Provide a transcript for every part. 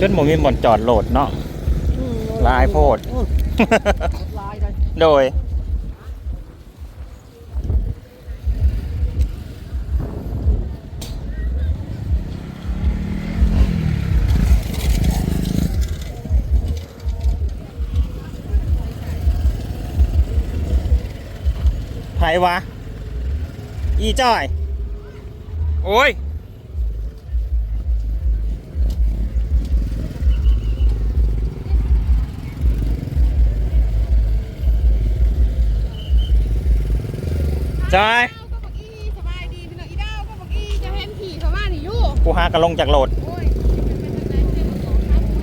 จนหมมีบ่อนจอดโหลดเนาะลายโพดโอ้ยลายเลยโดย ไผวะ อีจ้อย โอ้ย ของเขาครับอ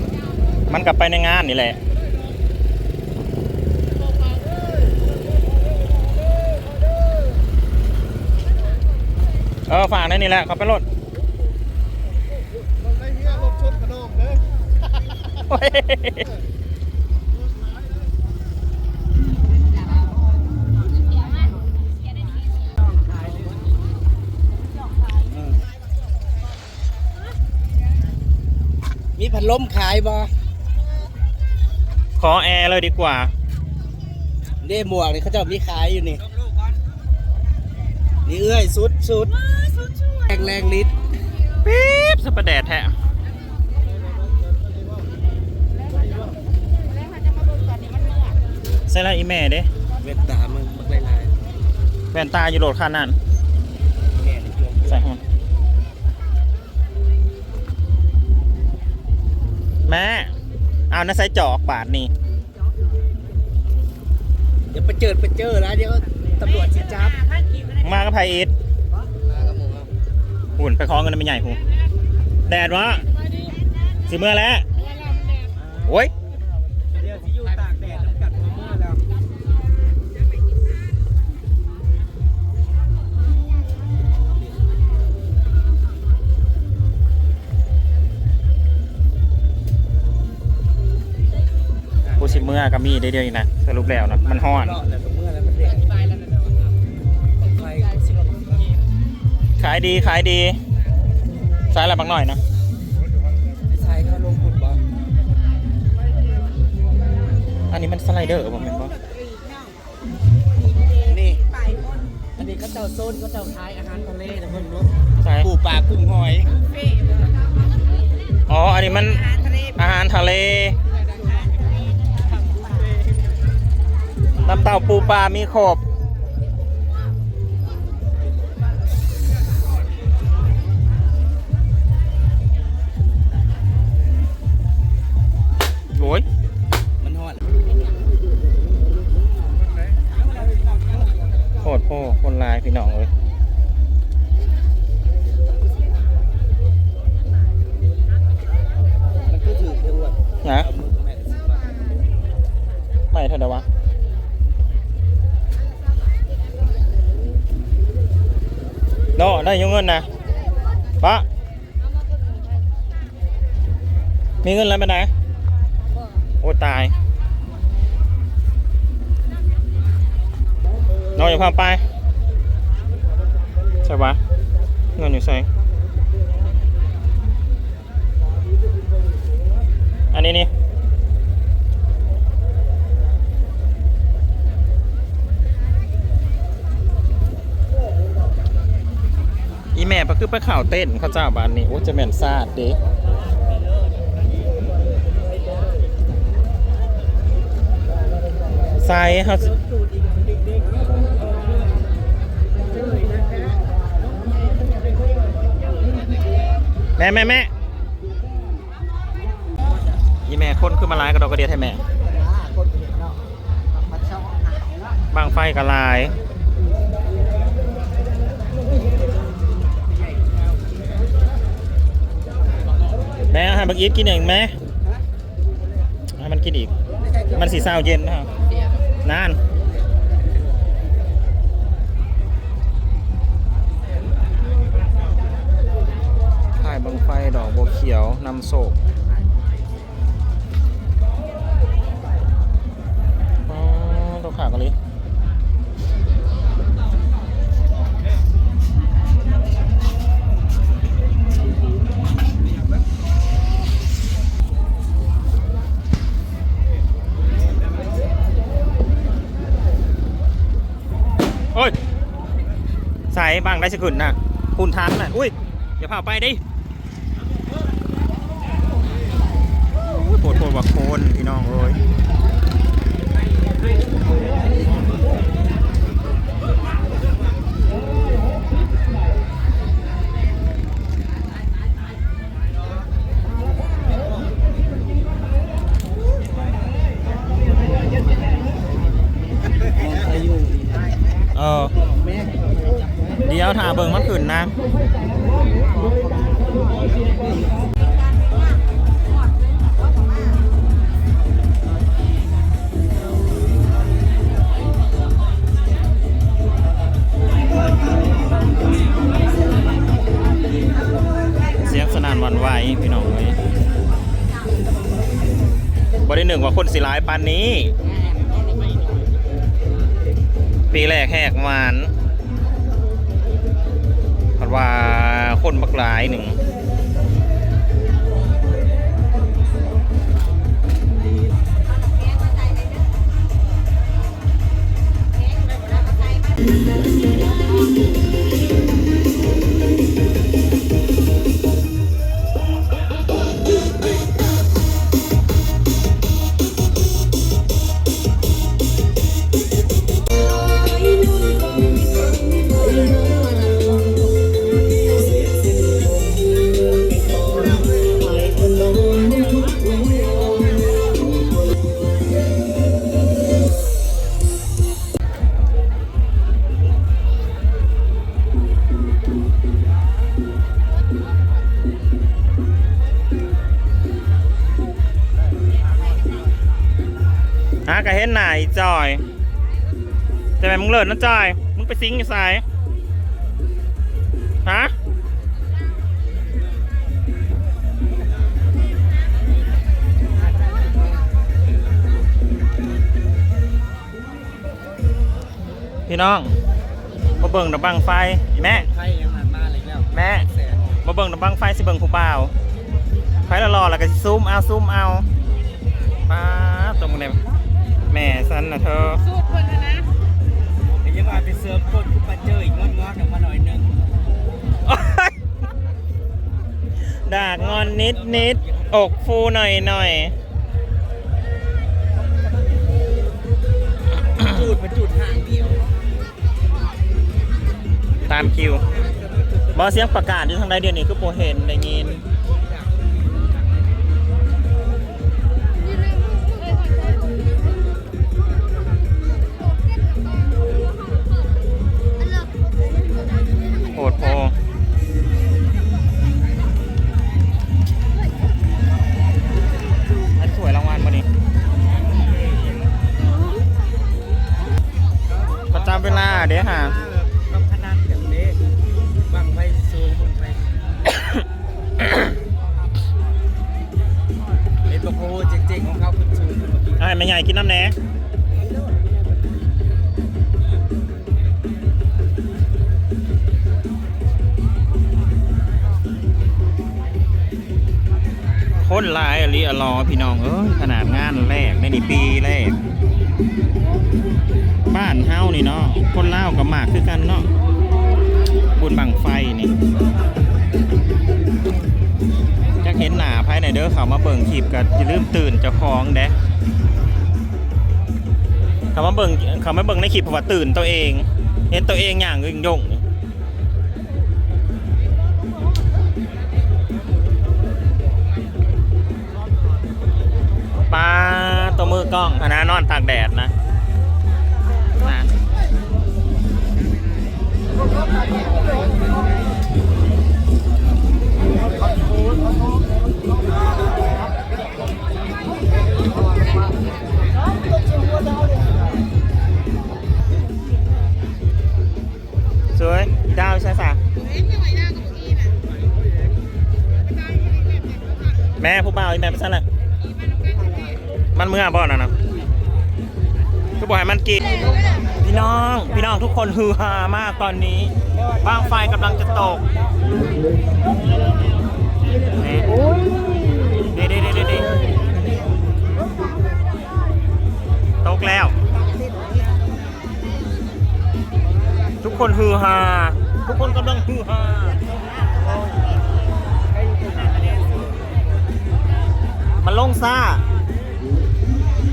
ีดาวเนอะมันกลับไปในงานนี่แหละเออฝากนั่นนี่แหละเขาไปรถมันได้เฮียลบชนขนมเด้อโอ้ย มีพัดลมขายบ่ขอแอร์เลยดีกว่า เด้หมวกนี่เขาเจ้ามีขายอยู่นี่ นี่เอ้ยสุดสุดแรงแรงลิตรปี๊บสปาแดดแท้แล้วเขาจะมาเบิ่งตอนนี้มันเมื่อใส่ละอีแม่เด้เวทตามึงบักลายลายแว่นตาอยู่โหลดคันนั่นแม่นี่จวง ใส่ให้ แม่เอานะใส่จอกบาทนี่เดี๋ยวไปเจิดไปเจอแล้วเดี๋ยวตำรวจสิจับมากับไพอีทมากับหมูครับหุ่นไปคล้องกันนะไม่ใหญ่หูแดดวะสิเมื่อแล้วโอ้ย มื่อกับมีได้เดียวอีกนะสรุปแล้วนะมันห้อนแล้วก็เมื่อแล้วมันเด็ดไปแล้วนะไปสิบขายดีขายดีสายอะไรบางหน่อยนะใช้เขาลงขุดบ่อันนี้มันสไลเดอร์ผมเห็นปะนี่อันนี้เขาเจ้าโซนเขาเจ้าขายอาหารทะเลนะเพิ่นรู้ใช่ปูปลากุ้งหอยอ๋ออันนี้มันอาหารทะเล น้ำเต้าปูปลา มีครบโอ้ยมันฮอดโคตรโอ้คนลายพี่น้องเลยมันก็ถือเพื่อนนะเอามือแม่สิบบาทไม่เท่าเดยววะ โนได้อ ยุงเงินนะปะมีเงินแล้วไปไหนโอ้ตายน้องอย่าพาไปใช่ปะเงินอยู่ใส่อันนี้นี่ อี แม่ก็คือไปข่าวเต้นเขาเจ้าบ้านนี้โอ้จะแม่นซาดเด้ใส่เขาสิแม่แม่แม่อีแม่คนคือมาลายกระดอกกระเดียดให้แม่คนเห็นเนาะมันเช่าหายแล้วบางไฟกระลาย แม่ให้บักอีฟกินเองไหมให้มันกินอีก มันสีเศร้าเย็นนะครับนานถ่ายบังไฟดอกบัวเขียวนำโศกอ๋อตัวขากัน โ้ยส่ยบางได้สกุลน่ะคุณทันน่ะ อุ้ยอย่าพาไปดิ ไหวพี่น้องเอ้ยบ่ได้หนึ่งว่าคนสิร้ายปานนี้ ปีแรกแหกหวานพัดว่าคนบักหลายหนึ่ง จะไปมึงเลิศนะจอยมึงไปซิงอยู่ไสาย ฮะ พี่น้อง มาเบิ่งดอกบังไฟอีแม่ ไพ่ยังหันมาเลยแล้วแม่ แสนมาเบิ่งดอกบังไฟสิเบิ่งผู้เปล่าไฟละรอแล้วก็สิซูมเอาซูมเอาป้าดตรงนี้แม่สันนะเธอ สูตรเพิ่นนะนะเดี๋ย วยังว่าไปเสริมก้นกูไปเจออีกงอนงอนๆออกมาหน่อยหนึงโอ๊ยดากงอนนิดนิดอกฟูหน่อยหน่อยจูดเป็นจูดห่างเดียวตามคิวบอเสียงประกาศอยู่ทางใดเดียวนี้คือโปเห็นได้ยินโเวลาเดี๋ยวหากับพนันอย่างนี้บังไฟสูงบังไฟเอ็นโโหเจ๋งๆของเขาคุณสูงขึ้นมาอีกเอาให้แม่ใหญ่กินน้ำแหน่คนหลายอลีอลอพี่น้องเอ้ยขนาดงานแรกในนี่ปีแรกบ้านเฮานี่เนาะคนเล่ากับหมากคือกันเนาะบุญบังไฟนี่จะเห็นหนาภายในเด้อเขามาเบิ่งคลิปกันอย่าลืมตื่นเจ้าของเด้เขามาเบิ่งเขามาเบิ่งในคลิปเพราะว่าตื่นตัวเอง เห็นตัวเองอย่างยิ่งยงปลาตัวมือกล้องนนั้นอนตากแดดนะ สวย ดาวช่สะเจ้ากับอีน่ะไปตายอยู่ในแม่ผู้บ่าวอีแม่ไปซะละมันมันเมื่อบ่น่ะนะคือบอกให้มันกิน น้อง พี่น้องทุกคนฮือฮามากตอนนี้บ้างไฟกำลังจะตกนี่ดีดีดีดีตกแล้ว ทุกคนฮือฮา ทุกคนกำลังฮือฮามันลงซ่า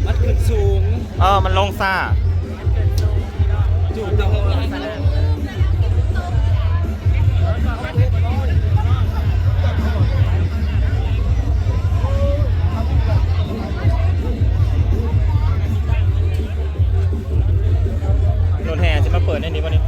มันขึ้นสูง เออ มันลงซ่า จูดตะโหนโดนแห่จะมาเปิดในนี้วันนี้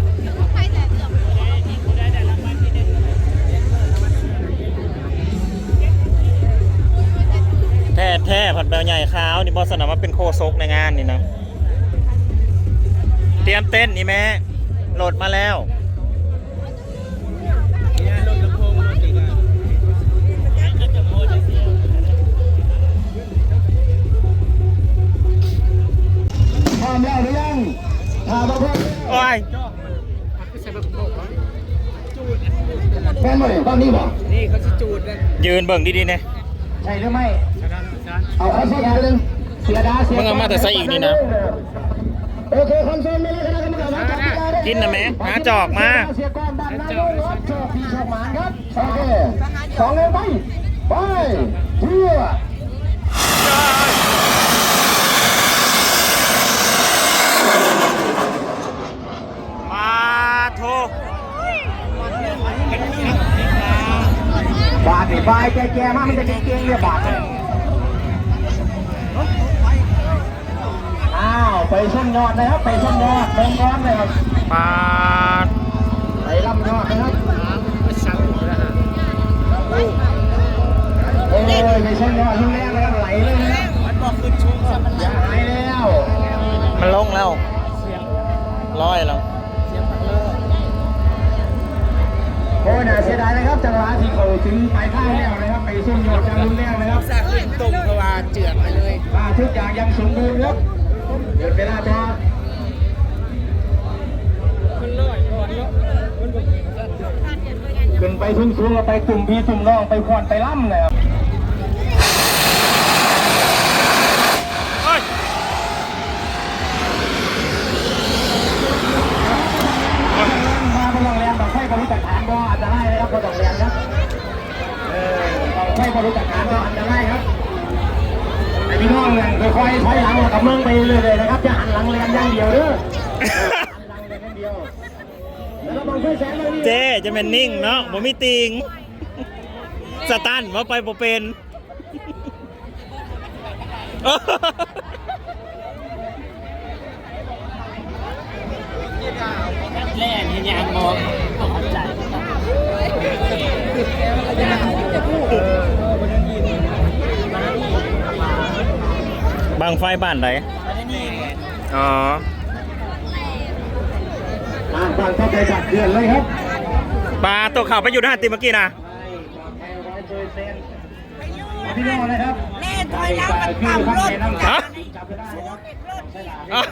แท้แท้ผัดแบวใหญ่ขาวนี่บอสนะว่าเป็นโคซกในงานนี่นะ เตรียมเต้นนี่แม่โหลดมาแล้วเนี่ยรถลำโพงรถอีกอะพร้อมแล้วหรือยังถามมาเพื่อนโอ้ยแฟนมาเลยบ้านนี้บอกนี่เขาจะจูดกันยืนเบิ่งดีๆเนี่ยใช่หรือไม่ เอาคอนโซลมาหนึ่งเสียดาเสียมึงเอามาแต่ใส่อีกนี่นะ โอเคคอนโซลไม่เลยคณะกรรมการวัดจับเวลาได้กินนะแม่หาจอกมาเสียก้อนดันนะโยนรถโชคดีโชคหมานครับโอเคสองเลยไปไปเพื่อมาโทบาดนี่บายแก่ๆมากมันจะเก่งๆเนี่ยบาดเลยอ้าวไปช่างยอดนะครับไปช่างยอดเบิ่งก้อนเลยครับปาดไปล่ำยอดนะครับสั่งแล้วฮะโอ้ยไม่ใช่ยอดที่แรกเลยไหลเลยนะมันบอกขึ้นชูงซะมันอย่าหายแล้วมันลงแล้วเสียงร้อยแล้วเสียงปักเลิกโอ้ยน่าเสียดายนะครับจังหวะที่เขาถึงปลายทางแล้วนะครับไปส้มยอดจังรุนแรงนะครับสร้างขึ้นตรงเพราะว่าเจือกไปเลยอ่าทุกอย่างยังสมบูรณ์ครับ เดินไปหน้าจอขึ้นเลยก่อนแล้วมันบอกขึ้นไปสูงๆแล้วไปกลุ่มพี่กลุ่มน้องไปควนไปล่ำเลยครับ เจ๊จะเป็นนิ่งเนาะบ่มีติงสตันว่าไปบ่เป็นแล่นเห็นยางมองเข้าใจบางไฟบ้านไหนอ๋ออ่าฟังเข้าใจจากเขื่อนเลยครับ ปลาตัวข่าวไปอยู่หน้าติเมื่อกี้นะพี่น้องนะครับแม่ถอยหลังมันปั๊มรถฮะจับเวลานะครับอะ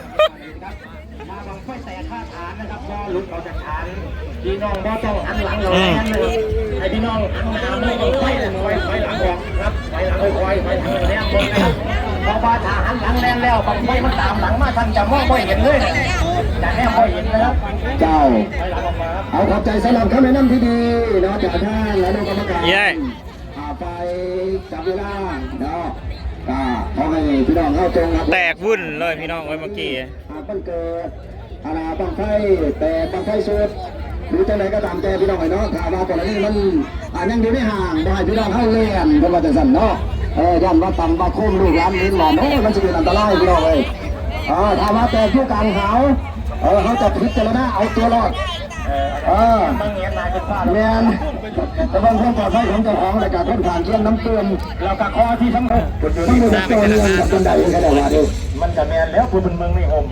มาบังไฟแต่ท่าฐานนะครับพอหลุดออกจากฐานพี่น้องก็ต้องหันหลังเราแน่นเลยให้พี่น้องหันหน้าไม่ต้องไฟเลยไฟไฟหลังออกครับไฟหลังค่อยๆไฟหลังแน่นบนนะครับเพราะว่าถ้าหันหลังแน่นแล้วบังไฟมันตามหลังมาท่านจะมองไม่เห็นเลยนะจะแน่ไม่เห็นนะครับ เจ้า เอาขอบใจสำหรับคำแนะนำที่ดีเนาะจากท่านและนุกรรมการเย้อ่าไปจับเวลาเนาะอ่าขอให้พี่น้องเข้าตรงครับแตกวุ่นเลยพี่น้องไว้เมื่อกี้หากมันเกิดอาณาบังไฟแต่บังไฟสุดหรือจังไหนก็ตามแต่พี่น้องไอ้เนาะถ้าว่าตอนนี้มันอ่ายังอยู่ในห่างบ่ให้พี่น้องเข้าเล่นเพราะว่าจะสั่นเนาะเออย่อมว่าต่ำว่าคุ้มลูกหลานลิ้นหลอนโอ้ยมันจะเป็นอันตรายพี่น้องเลยเออถ้าว่าแต่ผู้กลางเขาเออเขาจะพิจารณาเอาตัวรอดเออ แมนแต่บางคนปลอดภัยของเจ้าของรายการทดผ่านเชื่อมน้ำเตือนเรากะคอที่สำคัญต้องมีตัวเงินกับคนใดก็ได้ว่าดูมันจะแมนแล้วคุณเป็นเมืองไม่ห่ม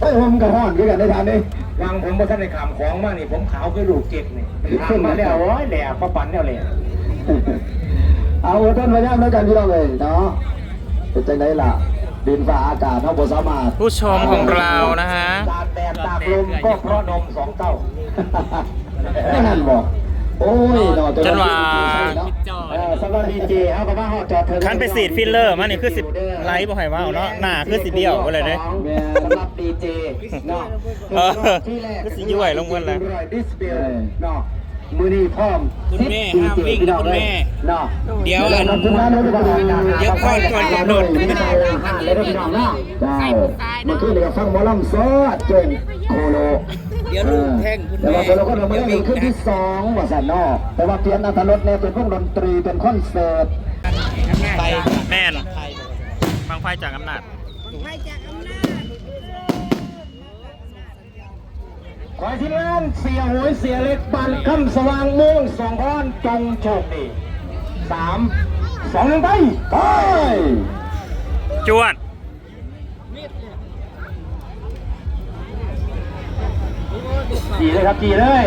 เอ้ยห่มกับห่อนด้วยกันได้ทานดิวางผมว่าท่านในขามของมานี่ผมขาวคือลูกเจ็บนี่ขึ้นมาแล้วร้อยแหล่ปะปันแล้วเลยเอาต้นพยายามด้วยกันพี่น้องเลยเนาะเป็นจังไดล่ะ ดินฟ้าอากาศเท่าบ่สามารถผู้ชมของเรานะฮะ ตากแดดตากลมก็เพราะนมสองเต้าไม่นั่นบอกโอ้ยเนาะจันว่าเออสำหรับดีเจเอากับว่าเฮาจอดเธอคันไปสีดฟิลเลอร์มานี่คือสิไลท์บ่ให้ว้าวเนาะหน้าคือสิเดียวไปเลยเด้ แม่สำหรับดีเจเนาะเออก็สิย้วยลงมาเลยดิสเพลย์เนาะ มือนี้พร้อมคุณแม่ห้ามวิ่งนะคุณแม่เนาะเดี๋ยวเดี๋ยวก่อนก่อนกำหนดไม่ได้แล้วพี่น้องเนาะใช่เมื่อคืนเดี๋ยวฟังหมอลำซอดเจงโคโลเดี๋ยวลูกแท่งคุณแต่แม่ว่าเราก็เราไม่เดี๋ยวได้วิ่งขึ้นนะที่สองว่าสันเนอกแต่ว่าเปลี่ยนอัตรสเนี่ยเป็นพวกดนตรีเป็นคอนเสิร์ตไปแม่นบางไฟจากอำนาจไปจากอำนาจ ขอที่นั่นเสียหวยเสียเล็กปันคำสว่างม่วงสองก้อนจงโชคดีสามสองหนึ่งไปไปจวดจีเลยครับจีเลย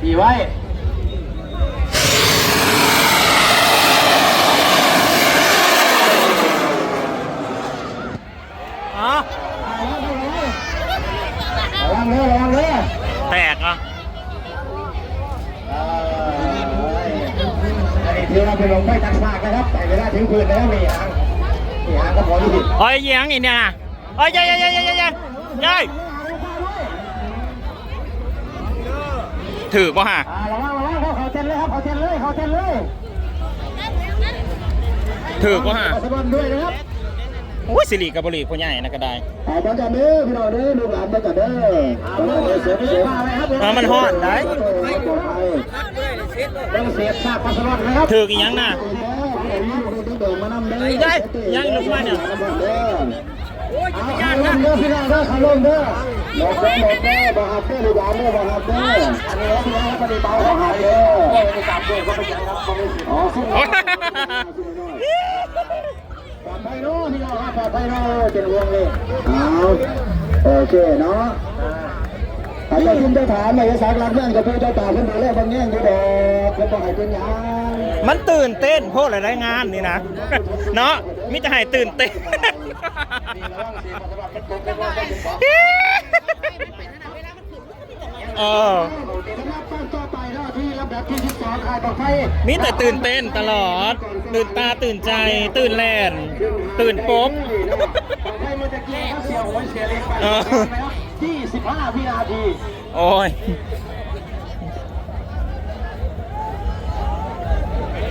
จีไว้ อ๋อ ระวังเลยระวังเลย แตกอะ อันนี้ถือว่าเป็นลงไปตักซากนะครับ แต่เวลาถึงพื้นแล้วมีหางมีหางก็พอที่ผิดโอ้ยเยียงอีกเนี่ยนะโอ้ยยายยายยายยายยายยายถือป่ะฮะอ่าระวังระวังเขาเขาเต้นเลยครับเขาเต้นเลยเขาเต้นเลยถือป่ะฮะขอสบันด้วยนะครับโอ้ยสิริกับบริพ่อใหญ่นะก็ได้เอาไปกันเด้อพี่น้องเด้อลูกหลานไปกันเด้อเอาไปเสียบเสียบอะไรครับเอามันฮอดได้ ต้องเสียบซากปัสสาวะนะครับถืออีกยังน่ะได้ยังลงมาเนี่ยเอาลงเด้อพี่น้องเด้อขาลงเด้อหลบเด้อหลบเด้อบ่หับเด้อลูกหลานเด้อบ่หับเด้ออันนี้พี่น้องปฏิบัติบ่หับเด้อไปจับด้วยก็ไปจับครับอ๋อสู้โอ้ยปลอดภัยเนาะพี่น้องครับปลอดภัยเนาะเป็นวงเลยเอาโอเคเนาะ ถ้นเจ้าชุมเจ้าฐานมาเฮสักรักแม่งกับผู้เจ้าตาเพิ่นดูแลบางแง่งอยู่ดอกเพิ่นบ่ให้เป็นยังมันตื่นเต้นเพราะหลายๆงานนี่นะ เนาะมิจะให้ตื่นเต้น เออมีแต่ตื่นเต้นตลอด ตื่นตาตื่นใจ ตื่นแลนตื่นโป๊ก 25วินาที โอ้ย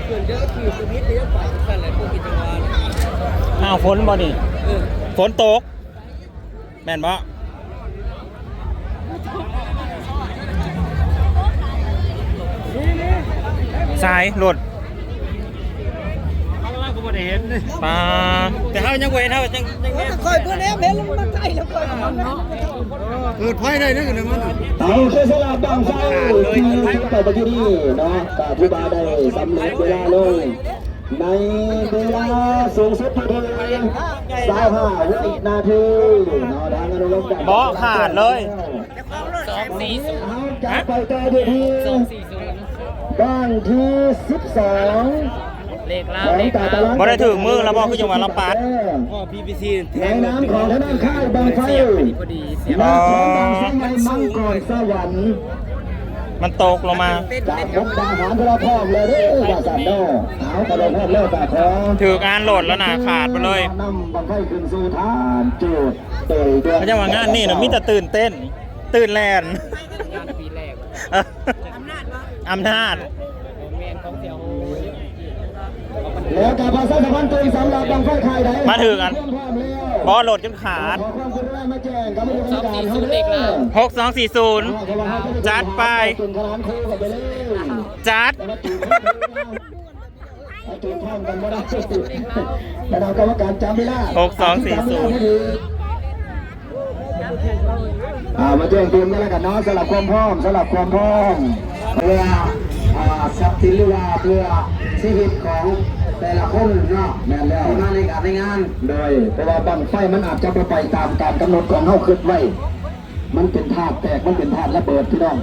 ส่วนเยอะคือมิเลี้ยงฝ่ายสั้นหละพวกกิจวัตรอ้าฝนบ่นี่ฝนตก แม่นบ่สายหลุด เห็นเลยปลาแต่เขายังเว้นเขาจังจังแม่คอยเพื่อนแล้วเห็นแล้วมันใกล้แล้วคอยมันเนาะเปิดไฟได้นะกันมันเอาเสียสละบังไฟที่ไปไปที่นี่เนาะก็อธิบายได้สำเร็จเวลาลงในเวลาสูงสุดที่เพียง25วินาทีเนาะทางอนุรักษ์เบาะขาดเลยสองสี่ศูนย์เอาจากไปต่อที่ที่สองสี่ศูนย์บ้านที่12 เลขล่าของเลขตาตะล่าลังบ่ได้ถึงมือแล้วบ่คือจังหวะเราปัดพ่อพีพีซีในน้ำของทางด้านค่ายบางไฟเสียบพอดีพอดีเสียบน้ำของบางไฟในมังกรสวรรค์มันตกลงมาจากมุกดาหารเราพร้อมเลยเด้อว่าสันโดเอากระโดดพร้อมเลยตาขอถือกานโหลดแล้วนะขาดไปเลยนำบางไฟขึ้นสู่ฐานจุดเตยเดือนเขาจะว่างานนี่นะมิแต่ตื่นเต้น ตื่นแลนงานปีแรกอำนาจอำนาจแมนของเสียว แล้วกับภาษาสะพันธ์ตัวสำหรับบางไฟค่ายใดมาถึงกันพร้อมแล้วบอโหลดจนขาดขอความกรุณามาแจ้งกับผู้บริการเขาเด้อหกสองสี่ศูนย์จัดไปจุดขนานคู่กันไปเลยจัดแต่ว่าจุดข้างกันไม่ได้แต่เรากรรมการจำไม่ได้หกสองสี่ศูนย์อ่ามาแจ้งเตือนกันแล้วกันเนาะสำหรับความพร้อมสำหรับความพร้อมเพื่ออ่าทรัพย์สินหรือว่าเพื่อชีวิตของ แต่ละคนเนาะแม่นแล้วงานในการในงานโดยเพราะว่าบังไฟมันอาจจะไปไปตามการกำหนดของเฮาคิดไว้ มันเป็นธาตุแตกมันเป็นธาตุระเบิดพี่น้อง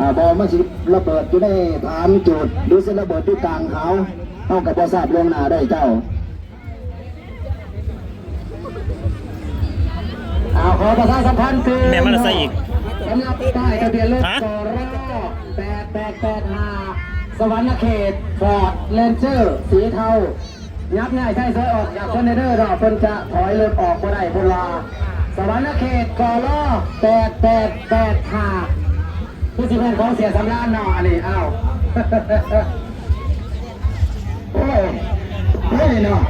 อ่าบอมันสิระเบิดอยู่ในฐานจุดหรือสิระเบิดที่กลางเขาเฮากับบ่ทราบล่วงหน้าได้เจ้าเอาขอประชาสัมพันธ์คือแม่มันจะใส่อีก สำหรับป้ายทะเบียนรถฮะกรแปดแปดแปดห้าส วรรค์เขตฟอร์ดเลนเจอร์สีเทายับง่ายใช่เสือออกจากคอนเทนเนอร์ดอกเพิ่นจะถอยเริ่มออกก็ได้เพิ่นลาสวรรค์เขตกอล่อแปดแปดแปดหาผู้สิบเอ็ดของเสียสำรานเนาะอันนี้อ้าวโอ้ยเฮ้ยเนาะ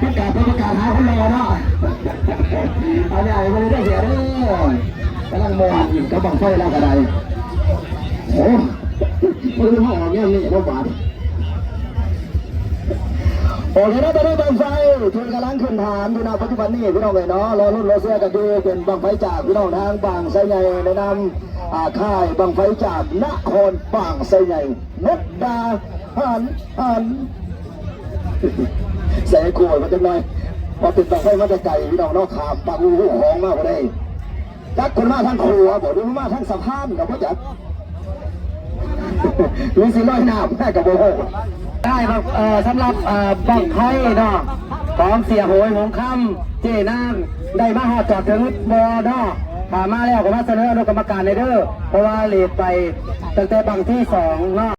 ประกาศประกาศหาคนรอเนาะอันนี้ไอ้ไม่ได้เสียด้อกำลังมองอยู่กับบังไฟแล้วก็ไดโอ้ ม่รู้ว่าออกเงี้ยนี่น้ำหวานโอเคนะตอนนี้บังไฟทุนกำลังขึ้นฐานพี่น้องปัจจุบันนี้พี่น้องเลยเนาะรอรุ่นรอเสื้อกันดูเป็นบังไฟจากพี่น้องทางบางไซใหญ่ในนำอ่าค่ายบังไฟจากนครบางไซใหญ่นกดาหันหันใส่ขวดมาจังหน่อยพอติดต่อไฟมาจะไก่พี่น้องเนอกขามปากหูห้องมากกว่าได้จักคนมาทั้งครัวบอกดูมาทั้งสะพานกับพ่อจัก มีสิร้อยหน้าแม่กับโบโหได้ครับเอ่อสำหรับเอ่อบังไพ่เนาะของเสียโหยหงคำเจนางได้มาหอดจอดถึงบอเนาะถามมาแล้วก็มาเสนออนุกรรมการในเด้อเพราะว่าเลดไปตั้งแต่บังที่สองเนาะ